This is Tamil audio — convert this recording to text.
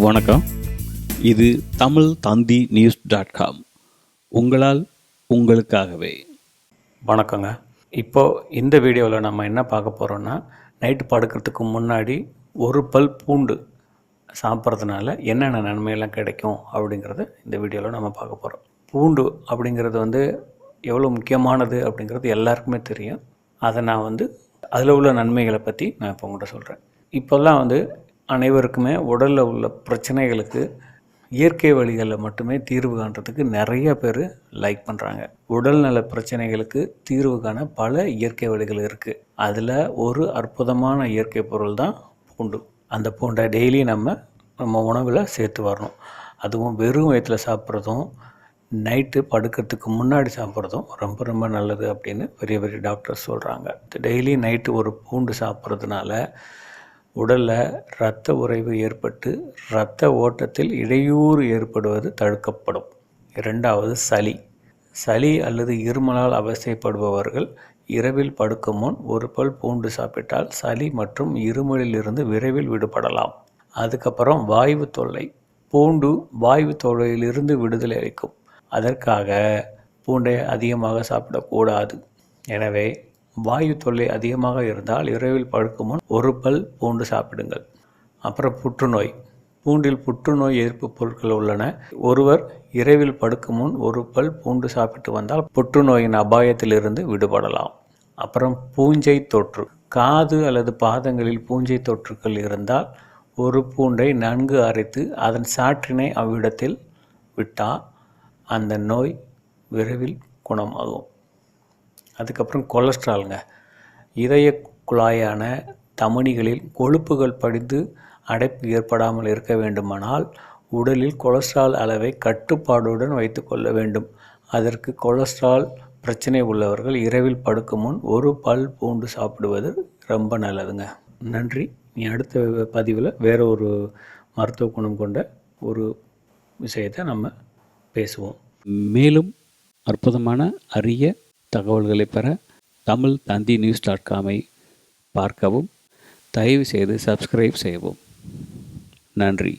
வணக்கம். இது Tamil Thanthi news dot com உங்களால் உங்களுக்காகவே. வணக்கங்க. இப்போது இந்த வீடியோவில் நம்ம என்ன பார்க்க போகிறோன்னா நைட்டு படுக்கிறதுக்கு முன்னாடி ஒரு பல் பூண்டு சாப்பிட்றதுனால என்னென்ன நன்மையெல்லாம் கிடைக்கும் அப்படிங்கிறத இந்த வீடியோவில் நம்ம பார்க்க போகிறோம் பூண்டு அப்படிங்கிறது வந்து எவ்வளோ முக்கியமானது அப்படிங்கிறது எல்லாருக்குமே தெரியும். அதை நான் வந்து அதில் உள்ள நன்மைகளை பற்றி நான் இப்போ உங்கள்கிட்ட சொல்கிறேன் இப்போல்லாம் வந்து அனைவருக்குமே உடலில் உள்ள பிரச்சனைகளுக்கு இயற்கை வழிகளில் மட்டுமே தீர்வு காண்றதுக்கு நிறைய பேர் லைக் பண்ணுறாங்க உடல்நல பிரச்சனைகளுக்கு தீர்வு காண பல இயற்கை வழிகள் இருக்குது அதில் ஒரு அற்புதமான இயற்கை பொருள் தான் பூண்டு. அந்த பூண்டை டெய்லி நம்ம நம்ம உணவில் சேர்த்து வரணும். அதுவும் வெறும் வயிற்றில் சாப்பிட்றதும் நைட்டு படுக்கிறதுக்கு முன்னாடி சாப்பிட்றதும் ரொம்ப ரொம்ப நல்லது அப்படின்னு பெரிய பெரிய டாக்டர்ஸ் சொல்கிறாங்க டெய்லி நைட்டு ஒரு பூண்டு சாப்பிட்றதுனால உடலில் இரத்த உறைவு ஏற்பட்டு இரத்த ஓட்டத்தில் இடையூறு ஏற்படுவது தடுக்கப்படும். இரண்டாவது சளி. சளி அல்லது இருமலால் அவசைப்படுபவர்கள் இரவில் படுக்கும் முன் ஒரு பல் பூண்டு சாப்பிட்டால் சளி மற்றும் இருமலிலிருந்து விரைவில் விடுபடலாம். அதுக்கப்புறம் வாய்வு தொல்லை. பூண்டு வாய்வு தொல்லையிலிருந்து விடுதலை அளிக்கும். அதற்காக பூண்டை அதிகமாக சாப்பிடக்கூடாது. எனவே வாயு தொல்லை அதிகமாக இருந்தால் இரவில் படுக்கும் முன் ஒரு பல் பூண்டு சாப்பிடுங்கள். அப்புறம் புற்றுநோய். பூண்டில் புற்றுநோய் எதிர்ப்பு பொருட்கள் உள்ளன. ஒருவர் இரவில் படுக்கும் முன் ஒரு பல் பூண்டு சாப்பிட்டு வந்தால் புற்றுநோயின் அபாயத்திலிருந்து விடுபடலாம். அப்புறம் பூஞ்சை தொற்று. காது அல்லது பாதங்களில் பூஞ்சை தொற்றுக்கள் இருந்தால் ஒரு பூண்டை நன்கு அரைத்து அதன் சாற்றினை அவ்விடத்தில் விட்டால் அந்த நோய் விரைவில் குணமாகும். அதுக்கப்புறம் கொலஸ்ட்ராலுங்க. இதய குழாயான தமனிகளில் கொழுப்புகள் படிந்து அடைப்பு ஏற்படாமல் இருக்க வேண்டுமானால் உடலில் கொலஸ்ட்ரால் அளவை கட்டுப்பாடுடன் வைத்துக்கொள்ள வேண்டும். அதற்கு கொலஸ்ட்ரால் பிரச்சனை உள்ளவர்கள் இரவில் படுக்கும் முன் ஒரு பல் பூண்டு சாப்பிடுவது ரொம்ப நல்லதுங்க. நன்றி. நீ அடுத்த பதிவில் வேறு ஒரு மருத்துவ குணம் கொண்ட ஒரு விஷயத்தை நம்ம பேசுவோம். மேலும் அற்புதமான அரிய தகவல்களை பெற தமிழ் தந்தி நியூஸ் டாட் காமை பார்க்கவும் தயவுசெய்து சப்ஸ்கிரைப் செய்யவும். நன்றி.